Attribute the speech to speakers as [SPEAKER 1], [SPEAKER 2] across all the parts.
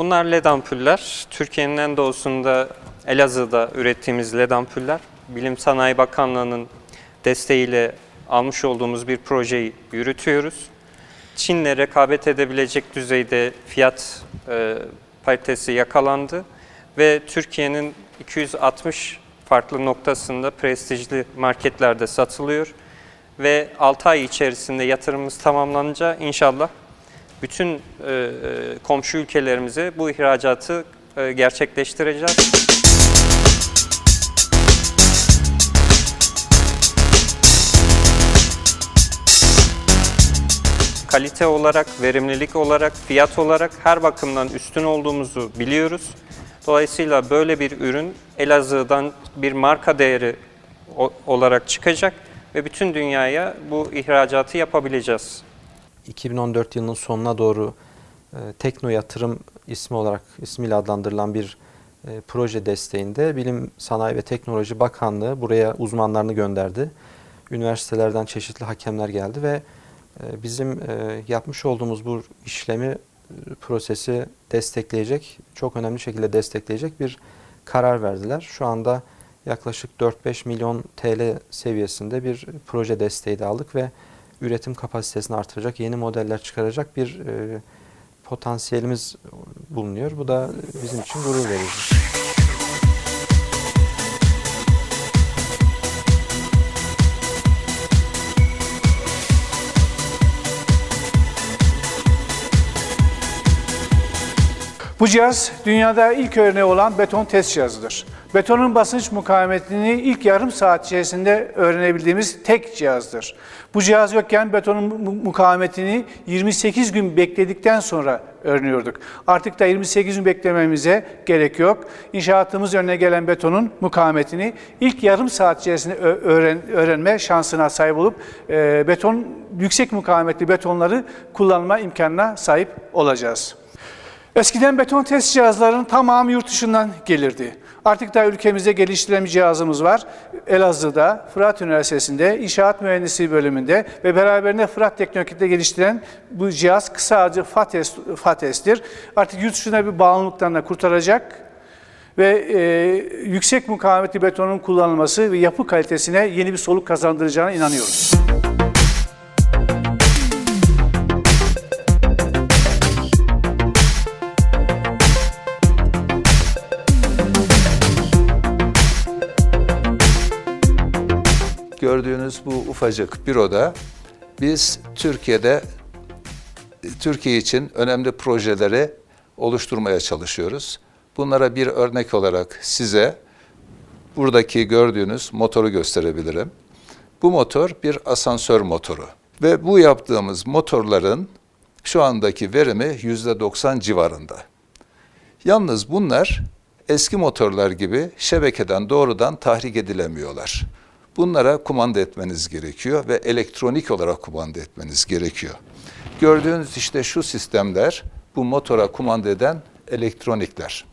[SPEAKER 1] Bunlar LED ampuller. Türkiye'nin en doğusunda Elazığ'da ürettiğimiz LED ampuller. Bilim Sanayi Bakanlığı'nın desteğiyle almış olduğumuz bir projeyi yürütüyoruz. Çin'le rekabet edebilecek düzeyde fiyat e, paritesi yakalandı ve Türkiye'nin 260 farklı noktasında prestijli marketlerde satılıyor ve 6 ay içerisinde yatırımımız tamamlanınca inşallah bütün e, e, komşu ülkelerimize bu ihracatı e, gerçekleştireceğiz. Kalite olarak, verimlilik olarak, fiyat olarak her bakımdan üstün olduğumuzu biliyoruz. Dolayısıyla böyle bir ürün Elazığ'dan bir marka değeri olarak çıkacak ve bütün dünyaya bu ihracatı yapabileceğiz.
[SPEAKER 2] 2014 yılının sonuna doğru e, Tekno Yatırım ismi olarak ismiyle adlandırılan bir e, proje desteğinde Bilim Sanayi ve Teknoloji Bakanlığı buraya uzmanlarını gönderdi. Üniversitelerden çeşitli hakemler geldi ve e, bizim e, yapmış olduğumuz bu işlemi e, prosesi destekleyecek, çok önemli şekilde destekleyecek bir karar verdiler. Şu anda yaklaşık 4-5 milyon TL seviyesinde bir proje desteği de aldık ve üretim kapasitesini artıracak, yeni modeller çıkaracak bir e, potansiyelimiz bulunuyor. Bu da bizim için gurur verici.
[SPEAKER 3] Bu cihaz dünyada ilk örneği olan beton test cihazıdır. Betonun basınç mukavemetini ilk yarım saat içerisinde öğrenebildiğimiz tek cihazdır. Bu cihaz yokken betonun mu- mukavemetini 28 gün bekledikten sonra öğreniyorduk. Artık da 28 gün beklememize gerek yok. İnşaatımız önüne gelen betonun mukavemetini ilk yarım saat içerisinde öğren, öğrenme şansına sahip olup e, beton yüksek mukavemetli betonları kullanma imkanına sahip olacağız. Eskiden beton test cihazlarının tamamı yurt dışından gelirdi. Artık da ülkemizde geliştirilen bir cihazımız var. Elazığ'da, Fırat Üniversitesi'nde, İnşaat Mühendisliği bölümünde ve beraberinde Fırat Teknokent'te geliştirilen bu cihaz kısa adı FATES, FATES'tir. Artık yurt dışına bir bağımlılıktan da kurtaracak ve e, yüksek mukavemetli betonun kullanılması ve yapı kalitesine yeni bir soluk kazandıracağına inanıyoruz.
[SPEAKER 4] Gördüğünüz bu ufacık büroda biz Türkiye'de Türkiye için önemli projeleri oluşturmaya çalışıyoruz. Bunlara bir örnek olarak size buradaki gördüğünüz motoru gösterebilirim. Bu motor bir asansör motoru ve bu yaptığımız motorların şu andaki verimi %90 civarında. Yalnız bunlar eski motorlar gibi şebekeden doğrudan tahrik edilemiyorlar. Bunlara kumanda etmeniz gerekiyor ve elektronik olarak kumanda etmeniz gerekiyor. Gördüğünüz işte şu sistemler bu motora kumanda eden elektronikler.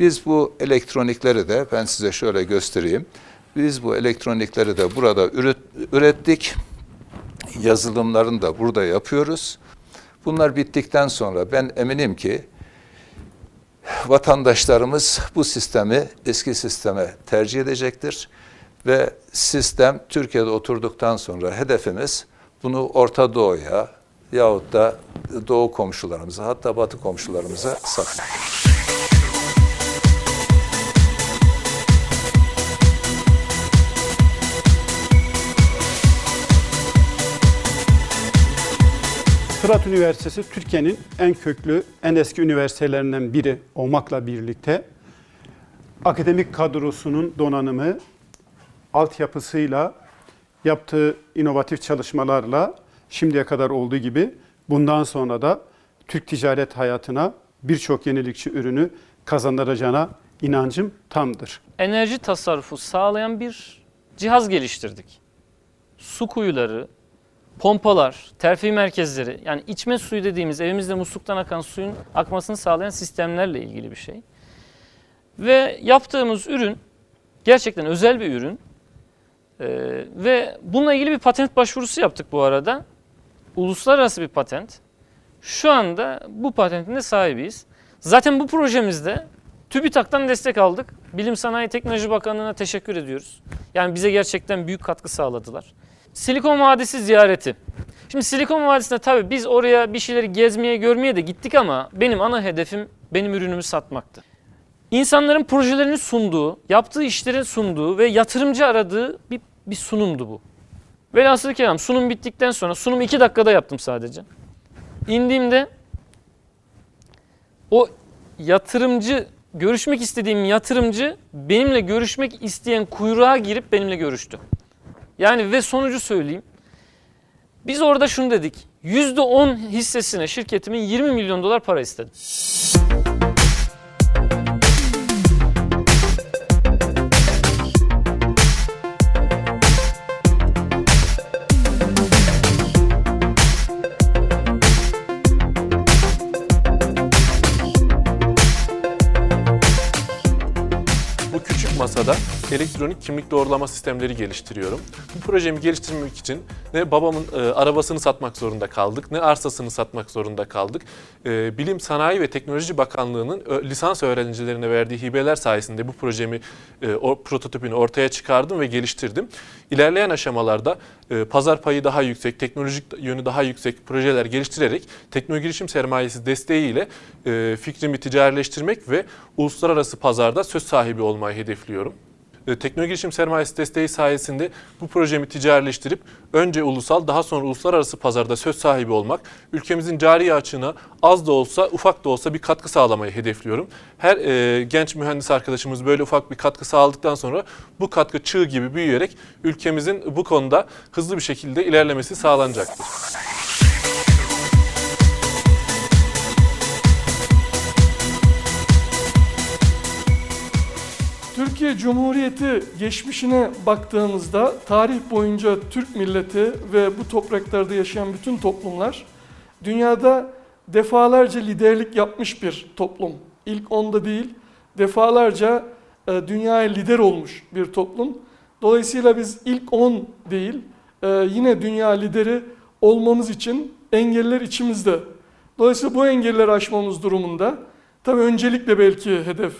[SPEAKER 4] Biz bu elektronikleri de ben size şöyle göstereyim. Biz bu elektronikleri de burada üret- ürettik. Yazılımlarını da burada yapıyoruz. Bunlar bittikten sonra ben eminim ki vatandaşlarımız bu sistemi eski sisteme tercih edecektir. Ve sistem Türkiye'de oturduktan sonra hedefimiz bunu Orta Doğu'ya yahut da Doğu komşularımıza hatta Batı komşularımıza satmak.
[SPEAKER 5] Fırat Üniversitesi Türkiye'nin en köklü, en eski üniversitelerinden biri olmakla birlikte akademik kadrosunun donanımı, altyapısıyla, yaptığı inovatif çalışmalarla şimdiye kadar olduğu gibi bundan sonra da Türk ticaret hayatına birçok yenilikçi ürünü kazandıracağına inancım tamdır.
[SPEAKER 6] enerji tasarrufu sağlayan bir cihaz geliştirdik. Su kuyuları, pompalar, terfi merkezleri yani içme suyu dediğimiz evimizde musluktan akan suyun akmasını sağlayan sistemlerle ilgili bir şey. Ve yaptığımız ürün gerçekten özel bir ürün. Ee, ve bununla ilgili bir patent başvurusu yaptık bu arada. Uluslararası bir patent. Şu anda bu patentin de sahibiyiz. Zaten bu projemizde TÜBİTAK'tan destek aldık. Bilim Sanayi Teknoloji Bakanlığı'na teşekkür ediyoruz. Yani bize gerçekten büyük katkı sağladılar. Silikon Vadisi ziyareti. Şimdi Silikon Vadisi'nde tabii biz oraya bir şeyleri gezmeye, görmeye de gittik ama benim ana hedefim benim ürünümü satmaktı. İnsanların projelerini sunduğu, yaptığı işleri sunduğu ve yatırımcı aradığı bir, bir sunumdu bu. Velhasıl kelam sunum bittikten sonra, sunum iki dakikada yaptım sadece. İndiğimde o yatırımcı, görüşmek istediğim yatırımcı benimle görüşmek isteyen kuyruğa girip benimle görüştü. Yani ve sonucu söyleyeyim. Biz orada şunu dedik. %10 hissesine şirketimin 20 milyon dolar para istedim.
[SPEAKER 7] Elektronik kimlik doğrulama sistemleri geliştiriyorum. Bu projemi geliştirmek için ne babamın e, arabasını satmak zorunda kaldık, ne arsasını satmak zorunda kaldık. E, Bilim, Sanayi ve Teknoloji Bakanlığı'nın ö- lisans öğrencilerine verdiği hibeler sayesinde bu projemi, e, o prototipini ortaya çıkardım ve geliştirdim. İlerleyen aşamalarda e, pazar payı daha yüksek, teknolojik yönü daha yüksek projeler geliştirerek teknoloji sermayesi desteğiyle e, fikrimi ticarileştirmek ve uluslararası pazarda söz sahibi olmayı hedefliyorum. E, Teknoloji girişim sermayesi desteği sayesinde bu projemi ticarileştirip önce ulusal daha sonra uluslararası pazarda söz sahibi olmak, ülkemizin cari açığına az da olsa ufak da olsa bir katkı sağlamayı hedefliyorum. Her e, genç mühendis arkadaşımız böyle ufak bir katkı sağladıktan sonra bu katkı çığ gibi büyüyerek ülkemizin bu konuda hızlı bir şekilde ilerlemesi sağlanacaktır.
[SPEAKER 8] Türkiye Cumhuriyeti geçmişine baktığımızda tarih boyunca Türk milleti ve bu topraklarda yaşayan bütün toplumlar dünyada defalarca liderlik yapmış bir toplum. İlk onda değil, defalarca e, dünyaya lider olmuş bir toplum. Dolayısıyla biz ilk 10 değil, e, yine dünya lideri olmamız için engeller içimizde. Dolayısıyla bu engelleri aşmamız durumunda tabii öncelikle belki hedef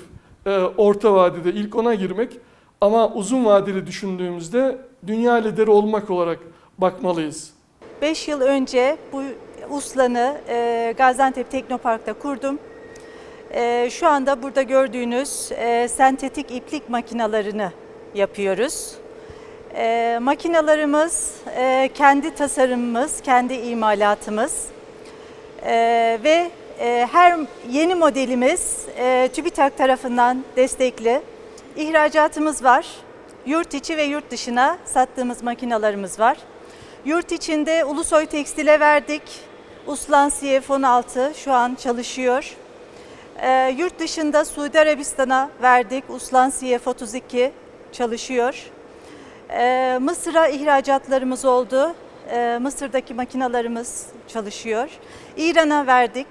[SPEAKER 8] orta vadede ilk ona girmek ama uzun vadeli düşündüğümüzde dünya lideri olmak olarak bakmalıyız.
[SPEAKER 9] 5 yıl önce bu USLAN'ı e, Gaziantep Teknopark'ta kurdum. E, şu anda burada gördüğünüz e, sentetik iplik makinalarını yapıyoruz. E, makinalarımız e, kendi tasarımımız, kendi imalatımız E, ve her yeni modelimiz e, TÜBİTAK tarafından destekli. İhracatımız var. Yurt içi ve yurt dışına sattığımız makinalarımız var. Yurt içinde Ulusoy Tekstil'e verdik. Uslan CF16 şu an çalışıyor. Ee, yurt dışında Suudi Arabistan'a verdik. Uslan CF32 çalışıyor. Ee, Mısır'a ihracatlarımız oldu. Ee, Mısır'daki makinalarımız çalışıyor. İran'a verdik.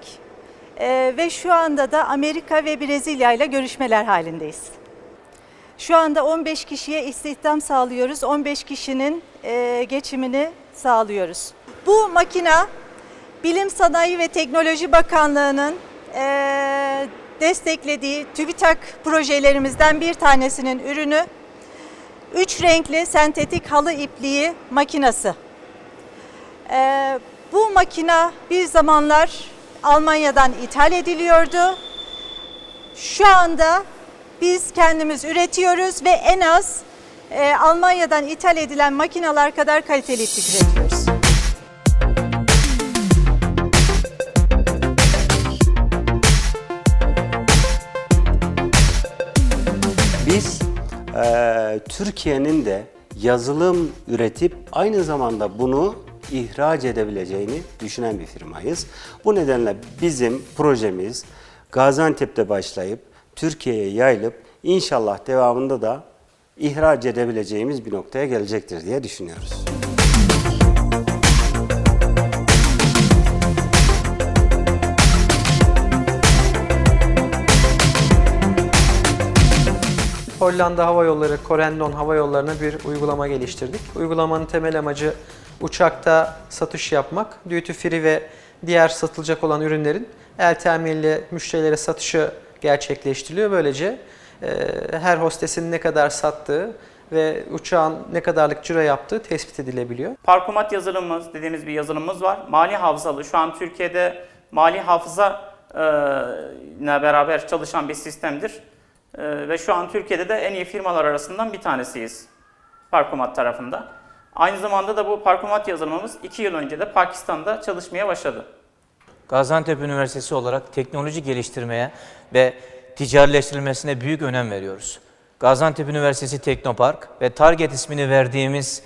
[SPEAKER 9] Ee, ve şu anda da Amerika ve Brezilya ile görüşmeler halindeyiz. Şu anda 15 kişiye istihdam sağlıyoruz. 15 kişinin e, geçimini sağlıyoruz. Bu makina Bilim Sanayi ve Teknoloji Bakanlığı'nın e, desteklediği TÜBİTAK projelerimizden bir tanesinin ürünü. Üç renkli sentetik halı ipliği makinası. E, bu makina bir zamanlar Almanya'dan ithal ediliyordu. Şu anda biz kendimiz üretiyoruz ve en az e, Almanya'dan ithal edilen makineler kadar kaliteli iplik üretiyoruz.
[SPEAKER 10] Biz eee, Türkiye'nin de yazılım üretip aynı zamanda bunu ihraç edebileceğini düşünen bir firmayız. Bu nedenle bizim projemiz Gaziantep'te başlayıp Türkiye'ye yayılıp inşallah devamında da ihraç edebileceğimiz bir noktaya gelecektir diye düşünüyoruz.
[SPEAKER 11] Hollanda Hava Yolları, Corendon Hava Yolları'na bir uygulama geliştirdik. Uygulamanın temel amacı uçakta satış yapmak, duty free ve diğer satılacak olan ürünlerin el teminli müşterilere satışı gerçekleştiriliyor. Böylece e, her hostesin ne kadar sattığı ve uçağın ne kadarlık ciro yaptığı tespit edilebiliyor.
[SPEAKER 12] Parkomat yazılımımız dediğimiz bir yazılımımız var. Mali hafızalı. Şu an Türkiye'de mali hafıza e, ile beraber çalışan bir sistemdir. E, ve şu an Türkiye'de de en iyi firmalar arasından bir tanesiyiz. Parkomat tarafında. Aynı zamanda da bu Parkomat yazılımımız 2 yıl önce de Pakistan'da çalışmaya başladı.
[SPEAKER 13] Gaziantep Üniversitesi olarak teknoloji geliştirmeye ve ticarileştirilmesine büyük önem veriyoruz. Gaziantep Üniversitesi Teknopark ve Target ismini verdiğimiz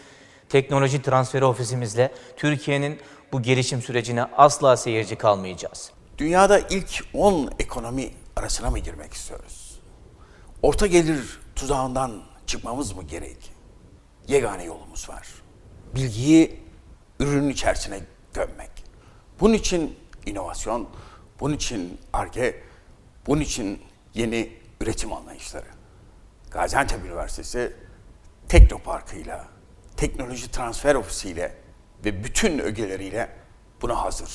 [SPEAKER 13] teknoloji transferi ofisimizle Türkiye'nin bu gelişim sürecine asla seyirci kalmayacağız.
[SPEAKER 14] Dünyada ilk 10 ekonomi arasına mı girmek istiyoruz? Orta gelir tuzağından çıkmamız mı gerek? Yegane yolumuz var. Bilgiyi ürünün içerisine gömmek. Bunun için inovasyon, bunun için ARGE, bunun için yeni üretim anlayışları. Gaziantep Üniversitesi Teknoparkı'yla, Teknoloji Transfer Ofisi'yle ve bütün ögeleriyle buna hazır.